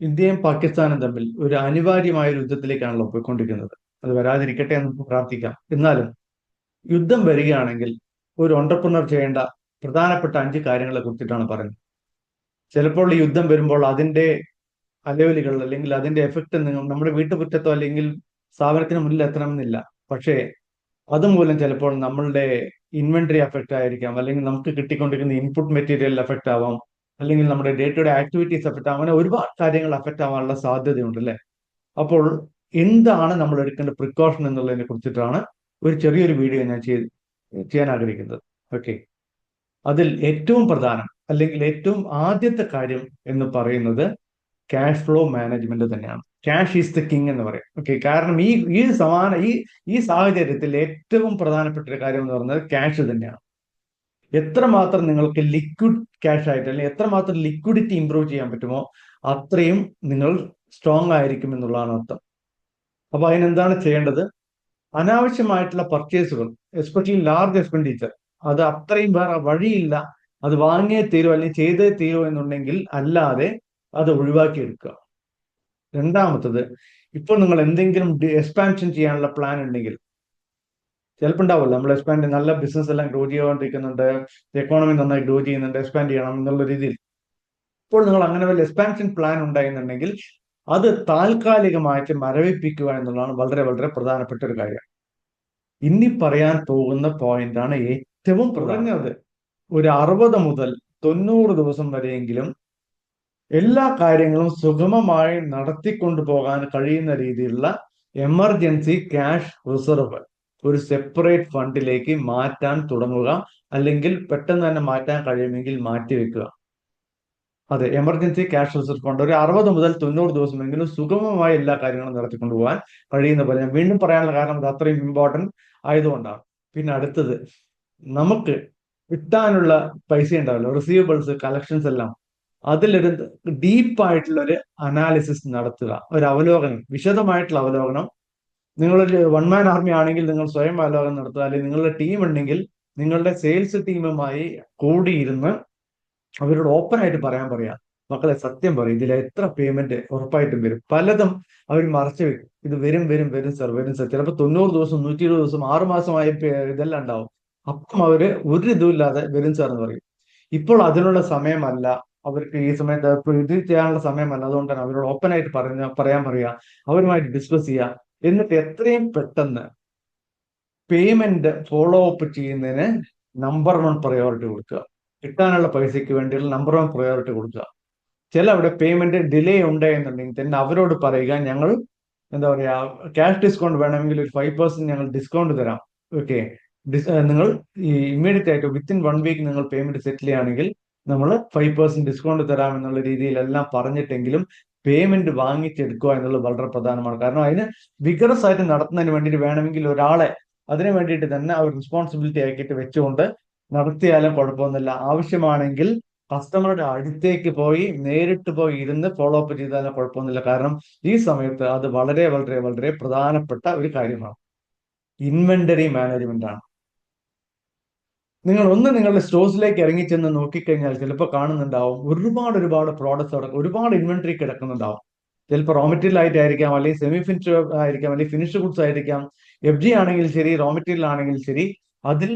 ഇന്ത്യയും പാകിസ്ഥാനും തമ്മിൽ ഒരു അനിവാര്യമായ ഒരു യുദ്ധത്തിലേക്കാണല്ലോ പോയിക്കൊണ്ടിരിക്കുന്നത്. അത് വരാതിരിക്കട്ടെ എന്ന് പ്രാർത്ഥിക്കാം. എന്നാലും യുദ്ധം വരികയാണെങ്കിൽ ഒരു ഓണ്ടർപ്രണർ ചെയ്യേണ്ട പ്രധാനപ്പെട്ട അഞ്ച് കാര്യങ്ങളെ കുറിച്ചിട്ടാണ് പറയുന്നത്. ചിലപ്പോൾ ഈ യുദ്ധം വരുമ്പോൾ അതിന്റെ അലവലികൾ അല്ലെങ്കിൽ അതിന്റെ എഫക്റ്റ് നമ്മുടെ വീട്ടുപുറ്റത്തോ അല്ലെങ്കിൽ സ്ഥാപനത്തിന് മുന്നിൽ എത്തണമെന്നില്ല. പക്ഷേ അതുമൂലം ചിലപ്പോൾ നമ്മളുടെ ഇൻവെന്ററി എഫക്റ്റ് ആയിരിക്കാം. അല്ലെങ്കിൽ നമുക്ക് കിട്ടിക്കൊണ്ടിരിക്കുന്ന ഇൻപുട്ട് മെറ്റീരിയൽ എഫക്റ്റ് ആവാം. അല്ലെങ്കിൽ നമ്മുടെ day to day activities effect ആവാൻ ഒരുപാട് കാര്യങ്ങൾ എഫക്റ്റ് ആവാനുള്ള സാധ്യതയുണ്ട് അല്ലേ അപ്പോൾ എന്താണ് നമ്മൾ എടുക്കേണ്ട പ്രിക്കോഷൻ എന്നുള്ളതിനെ കുറിച്ചിട്ടാണ് ഒരു ചെറിയൊരു വീഡിയോ ഞാൻ ചെയ്യാൻ ആഗ്രഹിക്കുന്നത്. ഓക്കെ അതിൽ ഏറ്റവും പ്രധാനം അല്ലെങ്കിൽ ഏറ്റവും ആദ്യത്തെ കാര്യം എന്ന് പറയുന്നത് ക്യാഷ് ഫ്ലോ മാനേജ്മെന്റ് തന്നെയാണ്. ക്യാഷ് ഈസ് ദ കിങ് എന്ന് പറയും. ഓക്കെ കാരണം ഈ ഈ സമാന ഈ ഈ സാഹചര്യത്തിൽ ഏറ്റവും പ്രധാനപ്പെട്ട ഒരു കാര്യം എന്ന് പറയുന്നത് ക്യാഷ് തന്നെയാണ്. എത്രമാത്രം നിങ്ങൾക്ക് ലിക്വിഡ് ക്യാഷ് ആയിട്ട് അല്ലെങ്കിൽ എത്രമാത്രം ലിക്വിഡിറ്റി ഇംപ്രൂവ് ചെയ്യാൻ പറ്റുമോ അത്രയും നിങ്ങൾ സ്ട്രോങ് ആയിരിക്കും എന്നുള്ളതാണ് അർത്ഥം. അപ്പൊ അതിനെന്താണ് ചെയ്യേണ്ടത്? അനാവശ്യമായിട്ടുള്ള പർച്ചേസുകൾ എസ്പെഷ്യലി ലാർജ് എക്സ്പെൻഡിച്ചർ അത് അത്രയും വേറെ വഴിയില്ല. അത് വാങ്ങിയേ തീരോ അല്ലെങ്കിൽ ചെയ്തേ തീരോ എന്നുണ്ടെങ്കിൽ അല്ലാതെ അത് ഒഴിവാക്കി എടുക്കുക രണ്ടാമത്തത് ഇപ്പോൾ നിങ്ങൾ എന്തെങ്കിലും എക്സ്പാൻഷൻ ചെയ്യാനുള്ള പ്ലാൻ ഉണ്ടെങ്കിൽ ചിലപ്പോൾ ഉണ്ടാവില്ല നമ്മൾ എക്സ്പാൻഡ് നല്ല ബിസിനസ് എല്ലാം ഗ്രോ ചെയ്തുകൊണ്ടിരിക്കുന്നുണ്ട്. എക്കോണമി നന്നായി ഗ്രോ ചെയ്യുന്നുണ്ട്. എക്സ്പാൻഡ് ചെയ്യണം എന്നുള്ള രീതിയിൽ. ഇപ്പോൾ നിങ്ങൾ അങ്ങനെ വല്ല എക്സ്പാൻഷൻ പ്ലാൻ ഉണ്ടായിരുന്നുണ്ടെങ്കിൽ അത് താൽക്കാലികമായിട്ട് മരവിപ്പിക്കുക എന്നുള്ളതാണ് വളരെ വളരെ പ്രധാനപ്പെട്ട ഒരു കാര്യം. ഇനി പറയാൻ പോകുന്ന പോയിന്റ് ആണ് ഏറ്റവും പ്രധാനത് ഒരു അറുപത് മുതൽ തൊണ്ണൂറ് ദിവസം വരെയെങ്കിലും എല്ലാ കാര്യങ്ങളും സുഗമമായി നടത്തിക്കൊണ്ടു പോകാൻ കഴിയുന്ന രീതിയിലുള്ള എമർജൻസി ക്യാഷ് റിസർവ് ഒരു സെപ്പറേറ്റ് ഫണ്ടിലേക്ക് മാറ്റാൻ തുടങ്ങുക അല്ലെങ്കിൽ പെട്ടെന്ന് തന്നെ മാറ്റാൻ കഴിയുമെങ്കിൽ മാറ്റി വെക്കുക. അതെ എമർജൻസി ക്യാഷ് റിസർവ് ഫണ്ട് ഒരു അറുപത് മുതൽ തൊണ്ണൂറ് ദിവസമെങ്കിലും സുഗമമായി എല്ലാ കാര്യങ്ങളും നടത്തിക്കൊണ്ടു പോകാൻ കഴിയുന്ന പോലെ. ഞാൻ വീണ്ടും പറയാനുള്ള കാരണം അത് അത്രയും ഇമ്പോർട്ടന്റ് ആയതുകൊണ്ടാണ്. പിന്നെ അടുത്തത് നമുക്ക് കിട്ടാനുള്ള പൈസ ഉണ്ടാവില്ല. റിസീവബിൾസ് കളക്ഷൻസ് എല്ലാം അതിലൊരു ഡീപ്പായിട്ടുള്ള ഒരു അനാലിസിസ് നടത്തുക. ഒരു അവലോകനം വിശദമായിട്ടുള്ള അവലോകനം നിങ്ങളൊരു വൺ മാൻ ആർമി ആണെങ്കിൽ നിങ്ങൾ സ്വയം ആലോചന നടത്തുക. അല്ലെങ്കിൽ നിങ്ങളുടെ ടീം ഉണ്ടെങ്കിൽ നിങ്ങളുടെ സെയിൽസ് ടീമുമായി കൂടിയിരുന്ന് അവരോട് ഓപ്പൺ ആയിട്ട് പറയാൻ പറയാം. മക്കളെ സത്യം പറയും ഇതിൽ എത്ര പേയ്മെന്റ് ഉറപ്പായിട്ടും വരും. പലതും അവർ മറച്ചു വെക്കും. ഇത് വരും വരും വരും സർ വരും സർ ചിലപ്പോൾ തൊണ്ണൂറ് ദിവസം നൂറ്റി ഇരുപത് ദിവസം ആറ് മാസമായ ഇതെല്ലാം ഉണ്ടാവും. അപ്പം അവർ ഒരു ഇതുമില്ലാതെ വരും സാർ എന്ന് പറയും. ഇപ്പോൾ അതിനുള്ള സമയമല്ല. അവർക്ക് ഈ സമയത്ത് ഇത് ചെയ്യാനുള്ള സമയമല്ല. അതുകൊണ്ടാണ് അവരോട് ഓപ്പൺ ആയിട്ട് പറഞ്ഞ പറയാൻ പറയുക അവരുമായിട്ട് ഡിസ്കസ് ചെയ്യുക എന്നിട്ട് എത്രയും പെട്ടെന്ന് പേയ്മെന്റ് ഫോളോ അപ്പ് ചെയ്യുന്നതിന് നമ്പർ വൺ പ്രയോറിറ്റി കൊടുക്കുക. കിട്ടാനുള്ള പൈസയ്ക്ക് വേണ്ടിയുള്ള നമ്പർ വൺ പ്രയോറിറ്റി കൊടുക്കുക. ചില അവിടെ പേയ്മെന്റ് ഡിലേ ഉണ്ട് എന്നുണ്ടെങ്കിൽ തന്നെ അവരോട് പറയുക ഞങ്ങൾ എന്താ പറയാ ക്യാഷ് ഡിസ്കൗണ്ട് വേണമെങ്കിൽ ഒരു ഫൈവ് പെർസെന്റ് ഞങ്ങൾ ഡിസ്കൗണ്ട് തരാം. ഓക്കെ നിങ്ങൾ ഈ ഇമ്മീഡിയറ്റ് ആയിട്ട് വിത്തിൻ വൺ വീക്ക് നിങ്ങൾ പേയ്മെന്റ് സെറ്റിൽ ചെയ്യുകയാണെങ്കിൽ നമ്മൾ ഫൈവ് പെർസെന്റ് ഡിസ്കൗണ്ട് തരാം എന്നുള്ള രീതിയിലെല്ലാം പറഞ്ഞിട്ടെങ്കിലും പേയ്മെന്റ് വാങ്ങിച്ചെടുക്കുക എന്നുള്ളത് വളരെ പ്രധാനമാണ്. കാരണം അതിന് വിഗറസ് ആയിട്ട് നടത്തുന്നതിന് വേണ്ടിയിട്ട് വേണമെങ്കിൽ ഒരാളെ അതിനു വേണ്ടിയിട്ട് തന്നെ അവർ റെസ്പോൺസിബിലിറ്റി ആക്കിയിട്ട് വെച്ചുകൊണ്ട് നടത്തിയാലും കുഴപ്പമൊന്നുമില്ല. ആവശ്യമാണെങ്കിൽ കസ്റ്റമറുടെ അടുത്തേക്ക് പോയി നേരിട്ട് പോയി ഇരുന്ന് ഫോളോ അപ്പ് ചെയ്താലും കുഴപ്പമൊന്നുമില്ല. കാരണം ഈ സമയത്ത് അത് വളരെ വളരെ വളരെ പ്രധാനപ്പെട്ട ഒരു കാര്യമാണ്. ഇൻവെന്ററി മാനേജ്മെന്റ് ആണ്. നിങ്ങൾ ഒന്ന് നിങ്ങളുടെ സ്റ്റോഴ്സിലേക്ക് ഇറങ്ങിച്ചെന്ന് നോക്കിക്കഴിഞ്ഞാൽ ചിലപ്പോൾ കാണുന്നുണ്ടാവും. ഒരുപാട് ഒരുപാട് പ്രോഡക്ട്സ് അവിടെ ഒരുപാട് ഇൻവെന്ററി കിടക്കുന്നുണ്ടാവും. ചിലപ്പോൾ റോ മെറ്റീരിയൽ ആയിട്ടായിരിക്കാം അല്ലെങ്കിൽ സെമി ഫിനിഷ് ആയിരിക്കാം അല്ലെങ്കിൽ ഫിനിഷ് ഗുഡ്സ് ആയിരിക്കാം. എഫ് ജി ആണെങ്കിൽ ശരി റോ മെറ്റീരിയൽ ആണെങ്കിൽ ശരി അതിൽ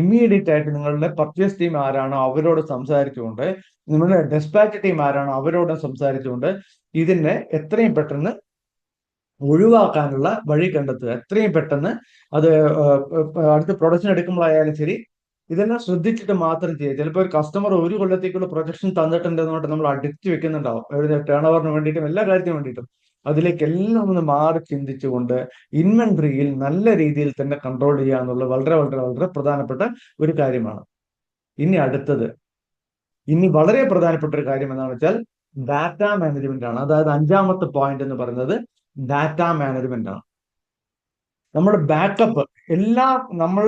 ഇമ്മീഡിയറ്റ് ആയിട്ട് നിങ്ങളുടെ പർച്ചേസ് ടീം ആരാണോ അവരോട് സംസാരിച്ചുകൊണ്ട് നിങ്ങളുടെ ഡെസ്പാച്ച് ടീം ആരാണോ അവരോട് സംസാരിച്ചുകൊണ്ട് ഇതിനെ എത്രയും പെട്ടെന്ന് ഒഴിവാക്കാനുള്ള വഴി കണ്ടെത്തുക. എത്രയും പെട്ടെന്ന് അത് അടുത്ത പ്രൊഡക്ഷൻ എടുക്കുമ്പോഴായാലും ശരി ഇതെല്ലാം ശ്രദ്ധിച്ചിട്ട് മാത്രം ചെയ്യുക ചിലപ്പോൾ ഒരു കസ്റ്റമർ ഒരു കൊല്ലത്തേക്കുള്ള പ്രൊജക്ഷൻ തന്നിട്ടുണ്ടെന്നുകൊണ്ട് നമ്മൾ അടിച്ചു വെക്കുന്നുണ്ടാവും. ടേൺ ഓവറിന് വേണ്ടിയിട്ടും എല്ലാ കാര്യത്തിനും വേണ്ടിയിട്ടും. അതിലേക്കെല്ലാം ഒന്ന് മാറി ചിന്തിച്ചുകൊണ്ട് ഇൻവെന്ററിയിൽ നല്ല രീതിയിൽ തന്നെ കൺട്രോൾ ചെയ്യുക എന്നുള്ളത് വളരെ വളരെ വളരെ പ്രധാനപ്പെട്ട ഒരു കാര്യമാണ്. ഇനി അടുത്തത്. ഇനി വളരെ പ്രധാനപ്പെട്ട ഒരു കാര്യം എന്താണെന്ന് വെച്ചാൽ ഡാറ്റ മാനേജ്മെന്റ് ആണ്. അതായത് അഞ്ചാമത്തെ പോയിന്റ് എന്ന് പറയുന്നത് ഡാറ്റ മാനേജ്മെന്റ് ആണ്. നമ്മുടെ ബാക്കപ്പ് എല്ലാ നമ്മൾ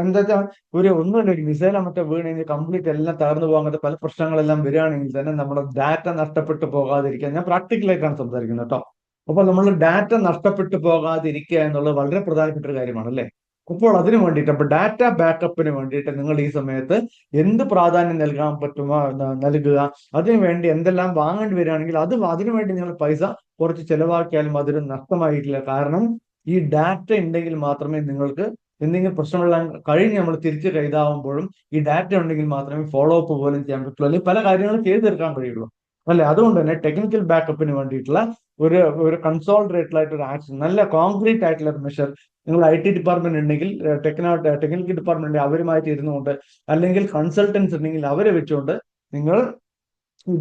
എന്താ ഒരു ഒന്നുമില്ല ഒരു മിസൈൽ മറ്റേ വീണ് കഴിഞ്ഞാൽ കംപ്ലീറ്റ് എല്ലാം തകർന്നു പോകാൻ പല പ്രശ്നങ്ങളെല്ലാം വരികയാണെങ്കിൽ തന്നെ നമ്മുടെ ഡാറ്റ നഷ്ടപ്പെട്ടു പോകാതിരിക്കാൻ ഞാൻ പ്രാക്ടിക്കലായിട്ടാണ് സംസാരിക്കുന്നത് കേട്ടോ. അപ്പോൾ നമ്മൾ ഡാറ്റ നഷ്ടപ്പെട്ടു പോകാതിരിക്കുക എന്നുള്ളത് വളരെ പ്രധാനപ്പെട്ട ഒരു കാര്യമാണ് അല്ലേ? അപ്പോൾ അതിനു വേണ്ടിയിട്ട് അപ്പൊ ഡാറ്റ ബാക്കപ്പിന് വേണ്ടിയിട്ട് നിങ്ങൾ ഈ സമയത്ത് എന്ത് പ്രാധാന്യം നൽകാൻ പറ്റുമോ നൽകുക അതിനുവേണ്ടി എന്തെല്ലാം വാങ്ങേണ്ടി വരികയാണെങ്കിൽ അത് അതിനുവേണ്ടി നിങ്ങൾ പൈസ കുറച്ച് ചെലവാക്കിയാലും അതൊരു നഷ്ടമായിട്ടില്ല. കാരണം ഈ ഡാറ്റ ഉണ്ടെങ്കിൽ മാത്രമേ നിങ്ങൾക്ക് എന്തെങ്കിലും പ്രശ്നമെല്ലാം കഴിഞ്ഞ് നമ്മൾ തിരിച്ച് കൈതാവുമ്പോഴും ഈ ഡാറ്റ ഉണ്ടെങ്കിൽ മാത്രമേ ഫോളോ അപ്പ് പോലും ചെയ്യാൻ പറ്റുള്ളൂ. അല്ലെങ്കിൽ പല കാര്യങ്ങളും ചെയ്തു തീർക്കാൻ കഴിയുള്ളൂ. അല്ലെ? അതുകൊണ്ട് തന്നെ ടെക്നിക്കൽ ബാക്കപ്പിന് വേണ്ടിയിട്ടുള്ള ഒരു ഒരു കൺസോൾട്ടേറ്റഡ് ആയിട്ട് ഒരു ആക്ഷൻ നല്ല കോൺക്രീറ്റ് ആയിട്ടുള്ള ഒരു മെഷർ നിങ്ങൾ ഐ ടി ഡിപ്പാർട്ട്മെന്റ് ഉണ്ടെങ്കിൽ ടെക്നോ ടെക്നിക്കൽ ഡിപ്പാർട്ട്മെന്റ് അവരുമായിട്ട് ഇരുന്നുകൊണ്ട് അല്ലെങ്കിൽ കൺസൾട്ടൻസ് ഉണ്ടെങ്കിൽ അവരെ വെച്ചുകൊണ്ട് നിങ്ങൾ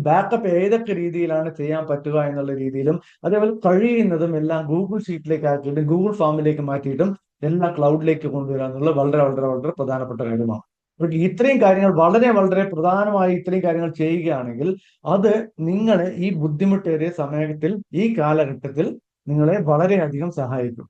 ബാക്കപ്പ് ഏതൊക്കെ രീതിയിലാണ് ചെയ്യാൻ പറ്റുക എന്നുള്ള രീതിയിലും അതേപോലെ കഴിയുന്നതും എല്ലാം ഗൂഗിൾ ഷീറ്റിലേക്ക് ആക്കിയിട്ടും ഗൂഗിൾ ഫോമിലേക്ക് മാറ്റിയിട്ടും എല്ലാം ക്ലൗഡിലേക്ക് കൊണ്ടുവരിക എന്നുള്ളത് വളരെ വളരെ വളരെ പ്രധാനപ്പെട്ട കാര്യമാണ്. ഇത്രയും കാര്യങ്ങൾ വളരെ വളരെ പ്രധാനമായി ഇത്രയും കാര്യങ്ങൾ ചെയ്യുകയാണെങ്കിൽ അത് നിങ്ങളെ ഈ ബുദ്ധിമുട്ടേറിയ സമയത്തിൽ ഈ കാലഘട്ടത്തിൽ നിങ്ങളെ വളരെയധികം സഹായിക്കും.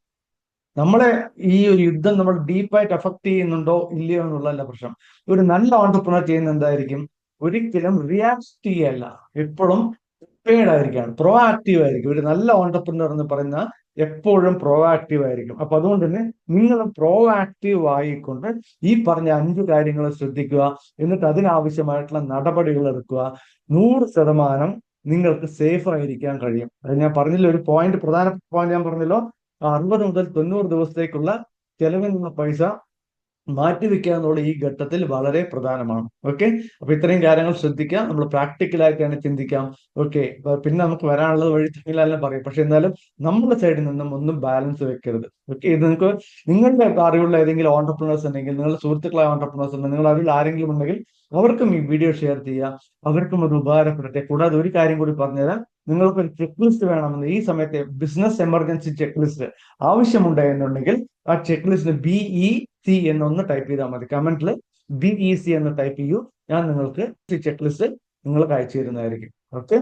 നമ്മളെ ഈ ഒരു യുദ്ധം നമ്മൾ ഡീപ്പായിട്ട് എഫക്ട് ചെയ്യുന്നുണ്ടോ ഇല്ലയോ എന്നുള്ളതല്ല പ്രശ്നം. ഒരു നല്ല ഓണ്ടർപ്രണർ ചെയ്യുന്ന എന്തായിരിക്കും? ഒരിക്കലും റിയാക്ട് ചെയ്യല്ല. എപ്പോഴും പ്രിപ്പയർഡ് ആയിരിക്കുകയാണ് പ്രോ ആക്റ്റീവ് ആയിരിക്കും. ഒരു നല്ല ഓണ്ടർപ്രണർ എന്ന് പറയുന്ന എപ്പോഴും പ്രോ ആക്റ്റീവ് ആയിരിക്കും. അപ്പൊ അതുകൊണ്ട് തന്നെ നിങ്ങൾ പ്രോ ആക്റ്റീവ് ആയിക്കൊണ്ട് ഈ പറഞ്ഞ അഞ്ചു കാര്യങ്ങൾ ശ്രദ്ധിക്കുക. എന്നിട്ട് അതിനാവശ്യമായിട്ടുള്ള നടപടികൾ എടുക്കുക. നൂറ് ശതമാനം നിങ്ങൾക്ക് സേഫ് ആയിരിക്കാൻ കഴിയും. അത് ഞാൻ പറഞ്ഞില്ല ഒരു പോയിന്റ് പ്രധാന പോയിന്റ് ഞാൻ പറഞ്ഞല്ലോ. അറുപത് മുതൽ തൊണ്ണൂറ് ദിവസത്തേക്കുള്ള ചെലവിനുള്ള പൈസ മാറ്റിവെക്കുക എന്നുള്ള ഈ ഘട്ടത്തിൽ വളരെ പ്രധാനമാണ്. ഓക്കെ അപ്പൊ ഇത്രയും കാര്യങ്ങൾ ശ്രദ്ധിക്കാം. നമ്മൾ പ്രാക്ടിക്കലായിട്ടാണ് ചിന്തിക്കാം. ഓക്കെ പിന്നെ നമുക്ക് വരാനുള്ളത് വഴി തമ്മിലെല്ലാം പറയും. പക്ഷെ എന്നാലും നമ്മുടെ സൈഡിൽ നിന്നും ഒന്നും ബാലൻസ് വെക്കരുത്. ഓക്കെ ഇത് നിങ്ങൾക്ക് നിങ്ങളുടെ അറിവുള്ള ഏതെങ്കിലും ഓണ്ടർപ്രണേഴ്സ് ഉണ്ടെങ്കിൽ നിങ്ങളുടെ സുഹൃത്തുക്കളായ ഓണ്ടർപ്രണേഴ്സ് ഉണ്ടെങ്കിൽ നിങ്ങൾ അറിവിൽ ആരെങ്കിലും ഉണ്ടെങ്കിൽ അവർക്കും ഈ വീഡിയോ ഷെയർ ചെയ്യുക അവർക്കും അത് ഉപകാരപ്പെടട്ടെ. കൂടാതെ ഒരു കാര്യം കൂടി പറഞ്ഞുതരാം. നിങ്ങൾക്ക് ഒരു ചെക്ക് ലിസ്റ്റ് വേണമെന്ന്. ഈ സമയത്തെ ബിസിനസ് എമർജൻസി ചെക്ക് ലിസ്റ്റ് ആവശ്യമുണ്ട് എന്നുണ്ടെങ്കിൽ ആ check list B E C എന്നൊന്ന് ടൈപ്പ് ചെയ്താൽ മതി. കമന്റിൽ ബി ഇ സി എന്ന് ടൈപ്പ് ചെയ്യൂ. ഞാൻ നിങ്ങൾക്ക് ചെക്ക് ലിസ്റ്റ് നിങ്ങൾക്ക് അയച്ചു തരുന്നതായിരിക്കും. ഓക്കെ